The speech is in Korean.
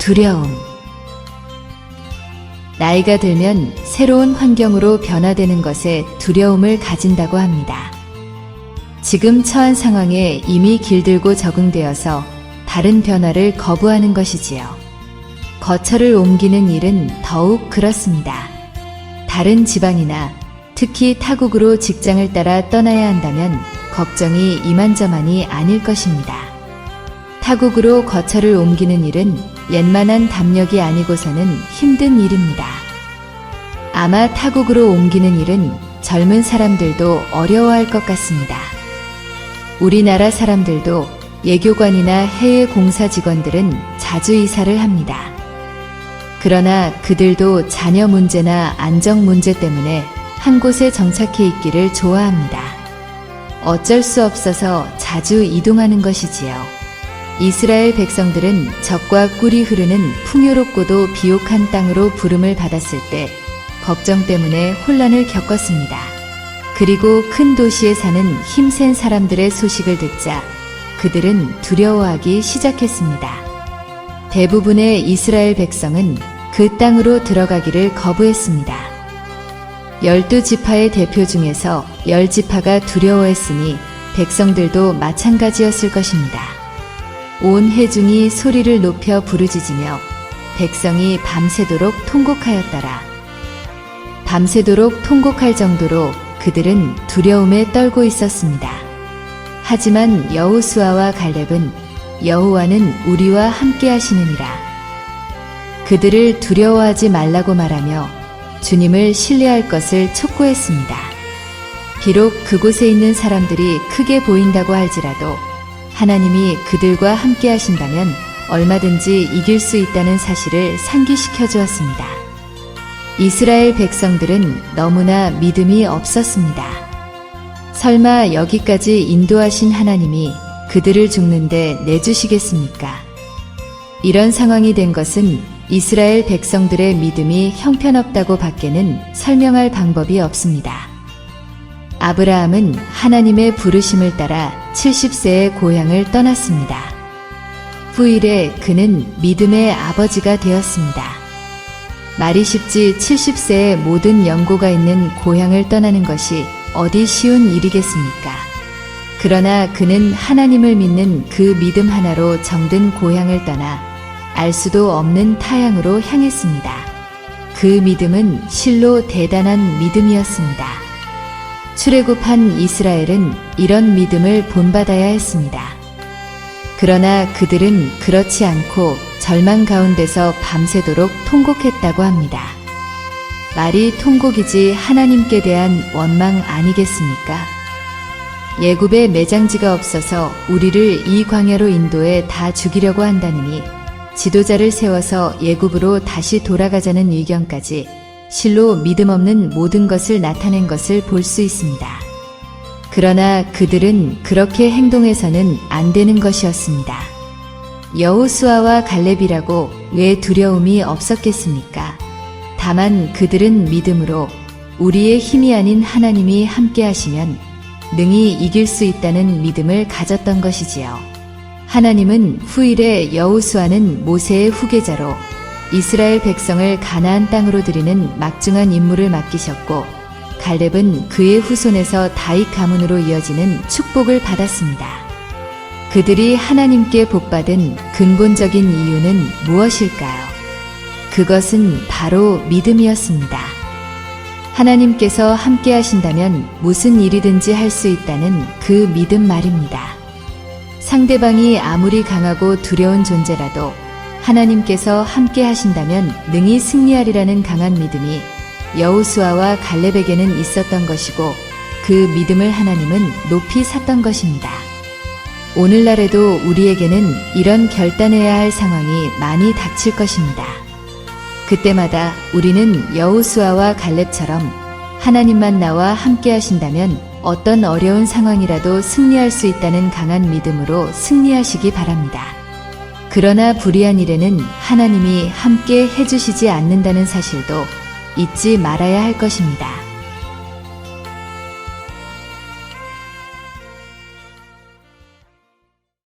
두려움. 나이가 들면 새로운 환경으로 변화되는 것에 두려움을 가진다고 합니다. 지금 처한 상황에 이미 길들고 적응되어서 다른 변화를 거부하는 것이지요. 거처를 옮기는 일은 더욱 그렇습니다. 다른 지방이나 특히 타국으로 직장을 따라 떠나야 한다면 걱정이 이만저만이 아닐 것입니다. 타국으로 거처를 옮기는 일은 웬만한 담력이 아니고서는 힘든 일입니다. 아마 타국으로 옮기는 일은 젊은 사람들도 어려워할 것 같습니다. 우리나라 사람들도 예교관이나 해외 공사 직원들은 자주 이사를 합니다. 그러나 그들도 자녀 문제나 안정 문제 때문에 한 곳에 정착해 있기를 좋아합니다. 어쩔 수 없어서 자주 이동하는 것이지요. 이스라엘 백성들은 적과 꿀이 흐르는 풍요롭고도 비옥한 땅으로 부름을 받았을 때 걱정 때문에 혼란을 겪었습니다. 그리고 큰 도시에 사는 힘센 사람들의 소식을 듣자 그들은 두려워하기 시작했습니다. 대부분의 이스라엘 백성은 그 땅으로 들어가기를 거부했습니다. 열두 지파의 대표 중에서 열 지파가 두려워했으니 백성들도 마찬가지였을 것입니다. 온 해중이 소리를 높여 부르짖으며 백성이 밤새도록 통곡하였더라. 밤새도록 통곡할 정도로 그들은 두려움에 떨고 있었습니다. 하지만 여호수아와 갈렙은 여호와는 우리와 함께 하시느니라. 그들을 두려워하지 말라고 말하며 주님을 신뢰할 것을 촉구했습니다. 비록 그곳에 있는 사람들이 크게 보인다고 할지라도 하나님이 그들과 함께 하신다면 얼마든지 이길 수 있다는 사실을 상기시켜 주었습니다. 이스라엘 백성들은 너무나 믿음이 없었습니다. 설마 여기까지 인도하신 하나님이 그들을 죽는데 내주시겠습니까? 이런 상황이 된 것은 이스라엘 백성들의 믿음이 형편없다고 밖에는 설명할 방법이 없습니다. 아브라함은 하나님의 부르심을 따라 70세의 고향을 떠났습니다. 후일에 그는 믿음의 아버지가 되었습니다. 말이 쉽지 70세의 모든 연고가 있는 고향을 떠나는 것이 어디 쉬운 일이겠습니까? 그러나 그는 하나님을 믿는 그 믿음 하나로 정든 고향을 떠나 알 수도 없는 타향으로 향했습니다. 그 믿음은 실로 대단한 믿음이었습니다. 출애굽한 이스라엘은 이런 믿음을 본받아야 했습니다. 그러나 그들은 그렇지 않고 절망 가운데서 밤새도록 통곡했다고 합니다. 말이 통곡이지 하나님께 대한 원망 아니겠습니까? 예굽에 매장지가 없어서 우리를 이 광야로 인도해 다 죽이려고 한다느니 지도자를 세워서 예굽으로 다시 돌아가자는 의견까지 실로 믿음 없는 모든 것을 나타낸 것을 볼 수 있습니다. 그러나 그들은 그렇게 행동해서는 안 되는 것이었습니다. 여호수아와 갈렙이라고 왜 두려움이 없었겠습니까? 다만 그들은 믿음으로 우리의 힘이 아닌 하나님이 함께 하시면 능히 이길 수 있다는 믿음을 가졌던 것이지요. 하나님은 후일에 여호수아는 모세의 후계자로 이스라엘 백성을 가나안 땅으로 들이는 막중한 임무를 맡기셨고 갈렙은 그의 후손에서 다윗 가문으로 이어지는 축복을 받았습니다. 그들이 하나님께 복받은 근본적인 이유는 무엇일까요? 그것은 바로 믿음이었습니다. 하나님께서 함께 하신다면 무슨 일이든지 할 수 있다는 그 믿음 말입니다. 상대방이 아무리 강하고 두려운 존재라도 하나님께서 함께 하신다면 능히 승리하리라는 강한 믿음이 여우수아와 갈렙에게는 있었던 것이고 그 믿음을 하나님은 높이 샀던 것입니다. 오늘날에도 우리에게는 이런 결단해야 할 상황이 많이 닥칠 것입니다. 그때마다 우리는 여우수아와 갈렙처럼 하나님만 나와 함께 하신다면 어떤 어려운 상황이라도 승리할 수 있다는 강한 믿음으로 승리하시기 바랍니다. 그러나 불의한 일에는 하나님이 함께 해주시지 않는다는 사실도 잊지 말아야 할 것입니다.